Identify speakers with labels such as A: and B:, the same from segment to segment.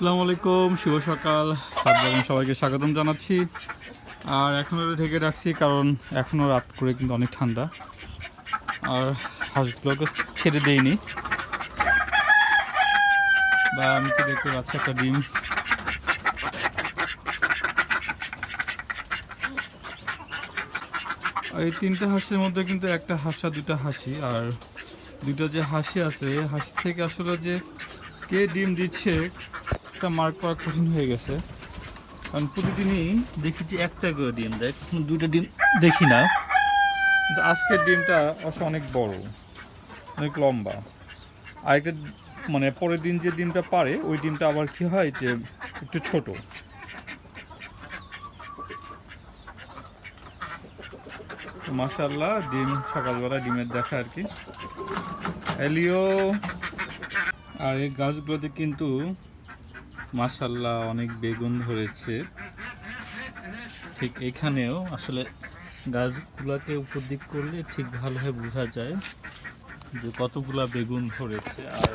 A: আসসালামু আলাইকুম, শুভ সকাল। সবাইকে স্বাগতম জানাচ্ছি। আর এখনও ঢেকে রাখছি, কারণ এখনও রাত করে কিন্তু অনেক ঠান্ডা। আর হাঁসগুলোকে ছেড়ে দেইনি। বা আমি তো দেখতে পাচ্ছি একটা ডিম। আর এই তিনটে হাঁসের মধ্যে কিন্তু একটা হাঁসা, দুটা হাসি। আর দুটো যে হাসি আছে, হাসি থেকে আসলে যে কে ডিম দিচ্ছে একটা মার্ক করা কঠিন হয়ে গেছে। কারণ প্রতিদিনই দেখি যে একটা করে ডিম দেয়, কখনো দুইটা ডিম দেখি না। কিন্তু আজকের ডিমটা অবশ্য অনেক বড়, অনেক লম্বা। আরেকটা মানে পরের দিন যে ডিমটা পারে, ওই ডিমটা আবার কি হয় যে একটু ছোট। মাশাল্লাহ ডিম সকালবেলা ডিমের দেখা আর কি। এলিও আর এই গাছগুলোতে কিন্তু মাশাল্লাহ অনেক বেগুন ধরেছে। ঠিক এখানেও আসলে গাছগুলোকে উপর দিক করলে ঠিক ভালোভাবে বোঝা যায় যে কতগুলা বেগুন ধরেছে। আর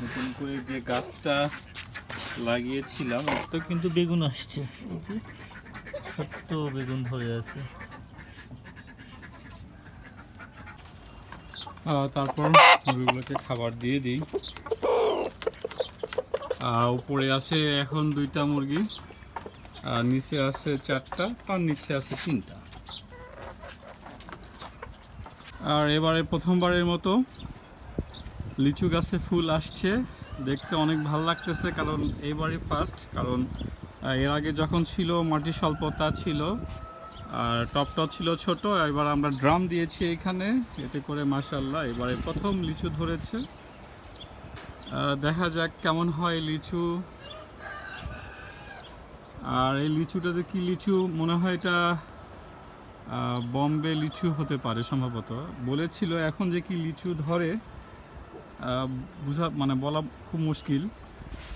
A: নতুন করে যে গাছটা লাগিয়েছিলাম তো কিন্তু বেগুন আসছে। এই যে ছোট্ট বেগুন ধরে আছে। তারপর মুরগিগুলোকে খাবার দিয়ে দিই। উপরে আছে এখন দুইটা মুরগি, আর নিচে আছে চারটা, তার নিচে আছে তিনটা। আর এবারে প্রথমবারের মতো লিচু গাছে ফুল আসছে, দেখতে অনেক ভালো লাগতেছে, কারণ এবারই ফার্স্ট কারণ এর আগে যখন ছিল মাটির স্বল্পতা ছিল, আর টপটা ছিল ছোট, এবার আমরা ড্রাম দিয়েছি এখানে, এতে করে মাসাল্লাহ এবারে প্রথম লিচু ধরেছে। দেখা যাক কেমন হয় লিচু। আর এই লিচুটা যে কি লিচু? মনে হয় এটা বম্বে লিচু হতে পারে সম্ভবত। বলেছিল এখন যে কি লিচু ধরে বোঝা মানে বলা খুব মুশকিল।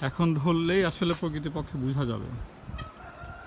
A: এখন ধরলেই আসলে প্রকৃতিপক্ষে বোঝা যাবে।